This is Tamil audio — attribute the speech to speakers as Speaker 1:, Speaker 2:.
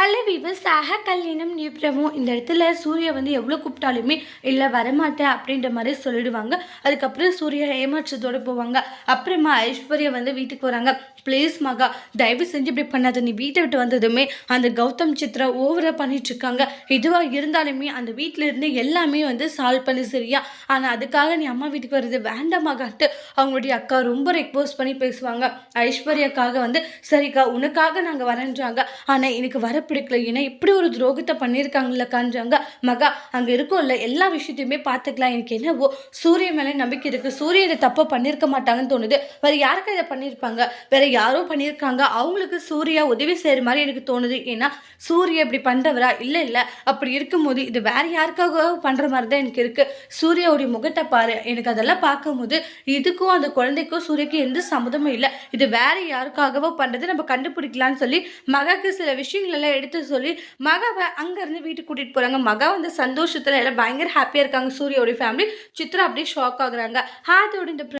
Speaker 1: ஹலோ வீவர்ஸ் ஆஹா கல்யாணம் நியூ பிரமோ இந்த இடத்துல சூர்யா வந்து எவ்வளோ கூப்பிட்டாலுமே இல்லை வரமாட்டேன் அப்படின்ற மாதிரி சொல்லிடுவாங்க. அதுக்கப்புறம் சூர்யா ஏமாற்றத்தோடு போவாங்க. அப்புறமா ஐஸ்வர்யா வந்து வீட்டுக்கு வராங்க. ப்ளீஸ் மகா தயவு செஞ்சு இப்படி பண்ணாத. நீ வீட்டை விட்டு வந்ததுமே அந்த கௌதம் சித்ரா ஓவராக பண்ணிட்டு இருக்காங்க. இதுவாக இருந்தாலுமே அந்த வீட்டில் இருந்து எல்லாமே வந்து சால்வ் பண்ணி சரியா? ஆனால் அதுக்காக நீ அம்மா வீட்டுக்கு வர்றது வேண்டாமாகான்ட்டு அவங்களுடைய அக்கா ரொம்ப ரெக்வஸ்ட் பண்ணி பேசுவாங்க. ஐஸ்வர்யாக்காக வந்து சரிக்கா உனக்காக நாங்கள் வரேன்றாங்க. ஆனால் எனக்கு வர பிடிக்கல. ஏன்னா இப்படி ஒரு துரோகத்தை பண்ணியிருக்காங்களக்கான்றாங்க மகா அங்கே இருக்கும்ல எல்லா விஷயத்தையுமே பார்த்துக்கலாம். எனக்கு என்னவோ சூரிய மேலே நம்பிக்கை இருக்குது சூரிய இதை தப்பாக பண்ணியிருக்க மாட்டாங்கன்னு தோணுது. வேறு யாருக்கும் இதை பண்ணியிருப்பாங்க? வேறு யாரோ பண்ணியிருக்காங்க. அவங்களுக்கு சூர்யா உதவி செய்கிற மாதிரி எனக்கு தோணுது. ஏன்னா சூர்யா இப்படி பண்ணுறவரா இல்லை இல்லை. அப்படி இருக்கும்போது இது வேற யாருக்காக பண்ணுற மாதிரி தான் எனக்கு இருக்குது சூர்யாவுடைய முகத்தை பாரு. எனக்கு அதெல்லாம் பார்க்கும்போது இதுக்கும் அந்த குழந்தைக்கும் சூரியக்கும் எந்த சம்மதமும் இல்லை. இது வேற யாருக்காகவோ பண்ணுறது நம்ம கண்டுபிடிக்கலாம்னு சொல்லி மகாக்கு சில விஷயங்கள் எல்லாம் எடுத்து சொல்லி மகாவை அங்கேருந்து வீட்டுக்கு கூட்டிகிட்டு போகிறாங்க மகா வந்து சந்தோஷத்தில் எல்லாம் பயங்கர ஹாப்பியாக இருக்காங்க. சூரியோடைய ஃபேமிலி சித்ரா அப்படியே ஷாக் ஆகுறாங்க. அதோட இந்த